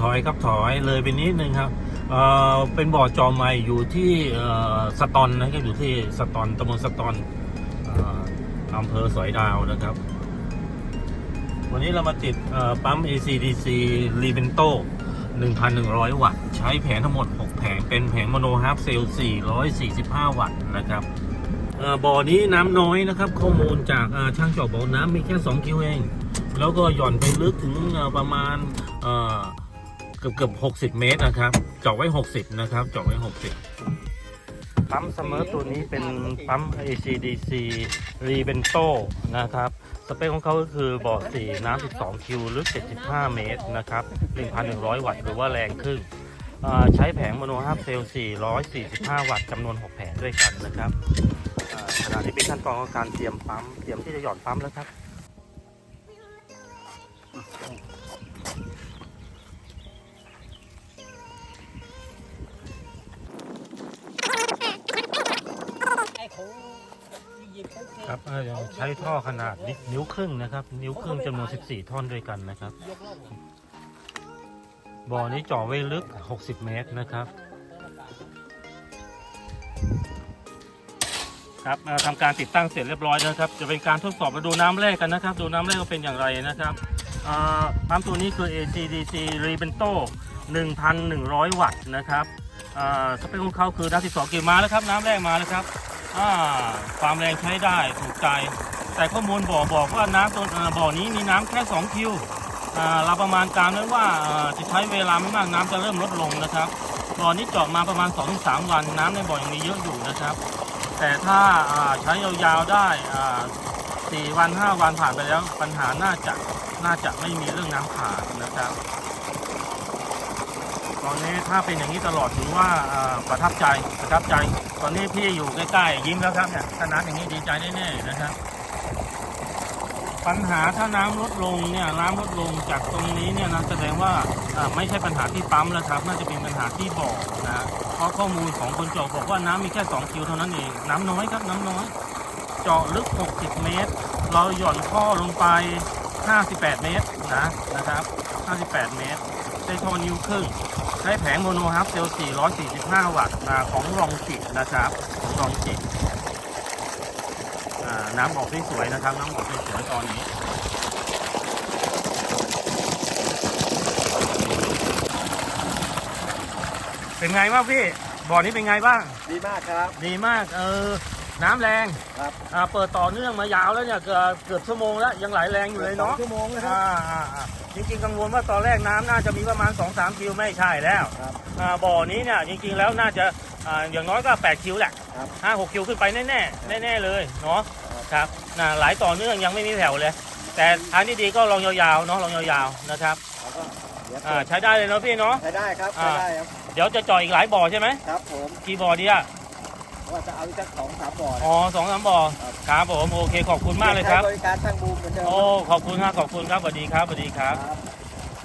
ถอยครับถอยเลยไปนิดนึงครับเอ่อเป็นบ่อจอมใหม่อยู่ที่เอ่อสตอนนะครับอยู่ที่สตอนตำบลสตอนอำเภอสอยดาวนะครับ วันนี้เรามาติดปั๊ม ACDC r e b e n t o 1,100 วัตต์ ใช้แผงทั้งหมด 6 แผง เป็นแผงโมโนฮาร์ฟเซลล์445 วัตต์นะครับเอ่อบ่อนี้น้ำน้อยนะครับ ข้อมูลจากช่างจาะบ่อน้ำมีแค่ 2 คิวเอง แล้วก็หย่อนไปลึกถึงประมาณ เอ่อเกือบเกือบเมตรนะครับ เจาะไว้60นะครับ เจาะไว้60ปั๊มเสมอตัวนี้เป็นปั๊ม ACDC r e b e n t o นะครับ สเปคของเขาก็คือบ่อสีน้ำ 12 คิว ลึก 75 เมตร นะครับ 1,100 วัตต์ หรือว่าแรงครึ่งใช้แผงโมโนฮาร์ฟเซลล์ 445 วัตต์จำนวน 6 แผงด้วยกันนะครับขณะนี้เป็นขั้นตอนของการเตรียมปั๊ม เตรียมที่จะหย่อนปั๊มแล้วครับ ครับใช้ท่อขนาดนิ้วครึ่งนะครับ นิ้วครึ่งจำนวน 14 ท่อนด้วยกันนะครับ บ่อนี้เจาะไว้ลึก 60 เมตรนะครับครับทำการติดตั้งเสร็จเรียบร้อยแล้วนะครับ จะเป็นการทดสอบมาดูน้ำแรกกันนะครับ ดูน้ำแรกว่าเป็นอย่างไรนะครับเอ่อปั๊มตัวนี้คือ ACDC r e b e n t o 1,100 วัตต์นะครับสเปคของเขาคือน้ำ12กิโลมาแล้วครับ น้ำแรกมาแล้วครับ อ่าความแรงใช้ได้ถูกใจ แต่ข้อมูลบ่อบอกว่าน้ำตัวบ่อนี้มีน้ำแค่ 2 คิวอ่าเราประมาณการไว้ว่าจะใช้เวลาไม่มากน้ำจะเริ่มลดลงนะครับบ่อนี้เจาะมาประมาณ 2-3 วันน้ำในบ่อยังมีเยอะอยู่นะครับ แต่ถ้าใช้ยาวๆได้อ่า4วัน 5 วันผ่านไปแล้วปัญหาน่าจะน่าจะไม่มีเรื่องน้ำขาดนะครับ ตอนนี้ถ้าเป็นอย่างนี้ตลอดถือว่าประทับใจประทับใจ ตอนนี้พี่อยู่ใกล้ๆยิ้มแล้วครับเนี่ยถ้าน้ำอย่างนี้ดีใจแน่ๆนะครับปัญหาถ้าน้ำลดลงเนี่ยน้ำลดลงจากตรงนี้เนี่ยนะแสดงว่าไม่ใช่ปัญหาที่ปั๊มแล้วครับ น่าจะเป็นปัญหาที่บ่อนะเพราะข้อมูลของคนเจาะบอกว่าน้ำมีแค่ 2 คิวเท่านั้นเอง น้ำน้อยครับน้ำน้อย เจาะลึก 60 เมตร เราหย่อนท่อลงไป 58 เมตรนะนะครับ 58 เมตร ได้ท่อนิ้วครึ่งใช้แผงโมโนฮาร์ฟเซลล์ 445 วัตต์อ่าของรองจิตนะครับของรองจิตอ่าน้ำออกสวยๆนะครับ น้ำออกสวยๆตอนนี้เป็นไงบ้างพี่บ่อนี้เป็นไงบ้าง ดีมากครับ ดีมาก เออ น้ำแรงครับอ่าเปิดต่อเนื่องมายาวแล้วเนี่ยเกือบเกือบชั่วโมงแล้วยังไหลแรงอยู่เลยเนาะสองชั่วโมงนะครับ อ่าอ่าอ่าจริงๆกังวลว่าตอนแรกน้ำน่าจะมีประมาณ 2-3 คิวไม่ใช่แล้วครับอ่าบ่อนี้เนี่ยจริงๆแล้วน่าจะอ่าอย่างน้อยก็ 8 คิวแหละครับห้าหกคิวขึ้นไปแน่ๆแน่ๆเลยเนาะครับนะไหลต่อเนื่องยังไม่มีแผ่วเลย แต่ทางที่ดีก็ลองยาวๆเนาะลองยาวๆนะครับแล้วก็เดี๋ยวอ่าใช้ได้เลยเนาะพี่เนาะ ใช้ได้ครับอ่า ใช้ได้ครับ เดี๋ยวจะจ่ออีกหลายบ่อใช่ไหมครับผมกี่บ่อดีอะ ว่าจะเอาอีกสักสองสามบ่อนะอ๋อสองสามบ่อครับผมโอเคขอบคุณมากเลยครับใช้บริการช่างบูมเหมือนเดิมโอ้ขอบคุณครับขอบคุณครับสวัสดีครับสวัสดีครับครับ